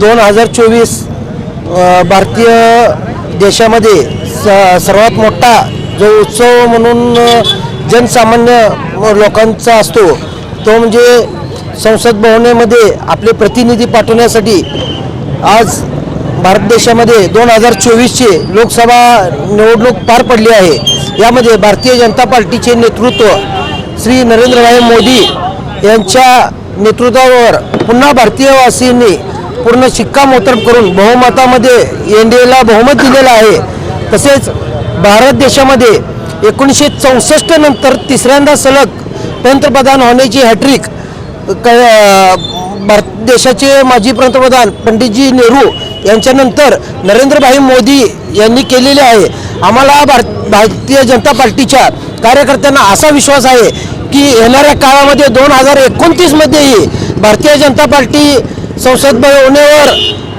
दोन हजार चोवीस भारतीय देशामध्ये स सर्वात मोठा जो उत्सव म्हणून जनसामान्य लोकांचा असतो तो म्हणजे संसद भवनामध्ये आपले प्रतिनिधी पाठवण्यासाठी आज भारत देशामध्ये दोन हजार चोवीसचे लोकसभा निवडणूक पार पडली आहे. यामध्ये भारतीय जनता पार्टीचे नेतृत्व श्री नरेंद्रभाई मोदी यांच्या नेतृत्वावर पुन्हा भारतीयवासींनी पूर्ण शिक्कामोर्तब करून बहुमतामध्ये एन डी एला बहुमत दिलेलं आहे. तसेच भारत देशामध्ये एकोणीसशे चौसष्ट नंतर तिसऱ्यांदा सलग पंतप्रधान होण्याची हॅट्रिक क भारत देशाचे माजी पंतप्रधान पंडितजी नेहरू यांच्यानंतर नरेंद्रभाई मोदी यांनी केलेले आहे. आम्हाला भारत भारतीय जनता पार्टीच्या कार्यकर्त्यांना असा विश्वास आहे की येणाऱ्या काळामध्ये दोन हजार एकोणतीसमध्येही भारतीय जनता पार्टी संसद भवनावर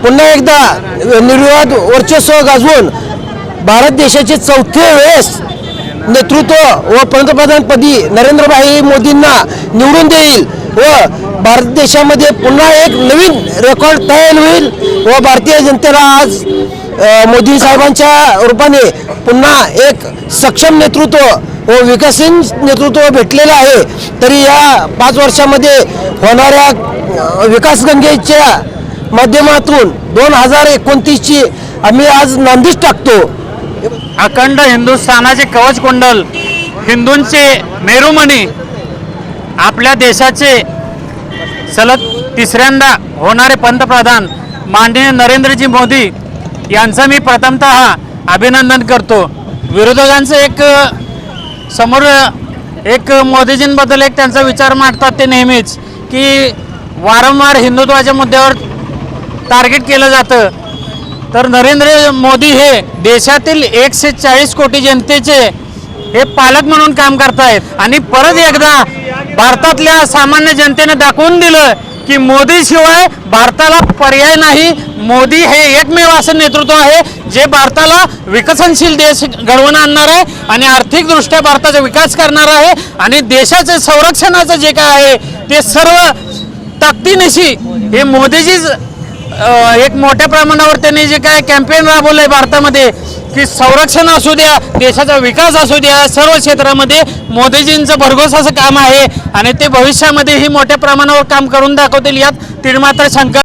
पुन्हा एकदा निर्विवाद वर्चस्व गाजवून भारत देशाचे चौथे वेळेस नेतृत्व व पंतप्रधानपदी नरेंद्रभाई मोदींना निवडून देईल व भारत देशामध्ये पुन्हा एक नवीन रेकॉर्ड तयार होईल. व भारतीय जनतेला आज मोदी साहेबांच्या रूपाने पुन्हा एक सक्षम नेतृत्व व विकसित नेतृत्व भेटलेलं आहे. तरी या पाच वर्षामध्ये होणाऱ्या विकास गंगेच्या माध्यमातून दोन हजार एकोणतीसची आम्ही आज नांदीच टाकतो. अखंड हिंदुस्थानाचे कवच कुंडल हिंदूंचे मेरुमणी आपल्या देशाचे सलग तिसऱ्यांदा होणारे पंतप्रधान माननीय नरेंद्रजी मोदी यांचं मी प्रथमतः अभिनंदन करतो. विरोधकांचं एक समोर एक मोदीजींबद्दल एक त्यांचा विचार मांडतात ते नेहमीच की वारंवार हिंदुत्वाच्या मुद्द्यावर टार्गेट केलं जातं. तर नरेंद्र मोदी हे देशातील एकशे चाळीस कोटी जनतेचे हे पालक म्हणून काम करतायत. आणि परत एकदा भारतातल्या सामान्य जनतेने दाखवून दिलं की मोदीशिवाय भारताला पर्याय नाही. मोदी हे एकमेव असं नेतृत्व आहे जे भारताला विकसनशील देश घडवून आणणार आहे आणि आर्थिकदृष्ट्या भारताचा विकास करणार आहे आणि देशाचे संरक्षणाचं जे काय आहे ते सर्व ताकदीनिशी हे मोदीजीच एक मोठ्या प्रमाणावर त्यांनी जे काय कॅम्पेन राबवलं आहे भारतामध्ये की संरक्षण असू द्या देशाचा विकास असू द्या सर्व क्षेत्रामध्ये मोदीजींचं भरघोस असं काम आहे. आणि ते भविष्यामध्येही मोठ्या प्रमाणावर काम करून दाखवतील यात तीळ मात्र शंका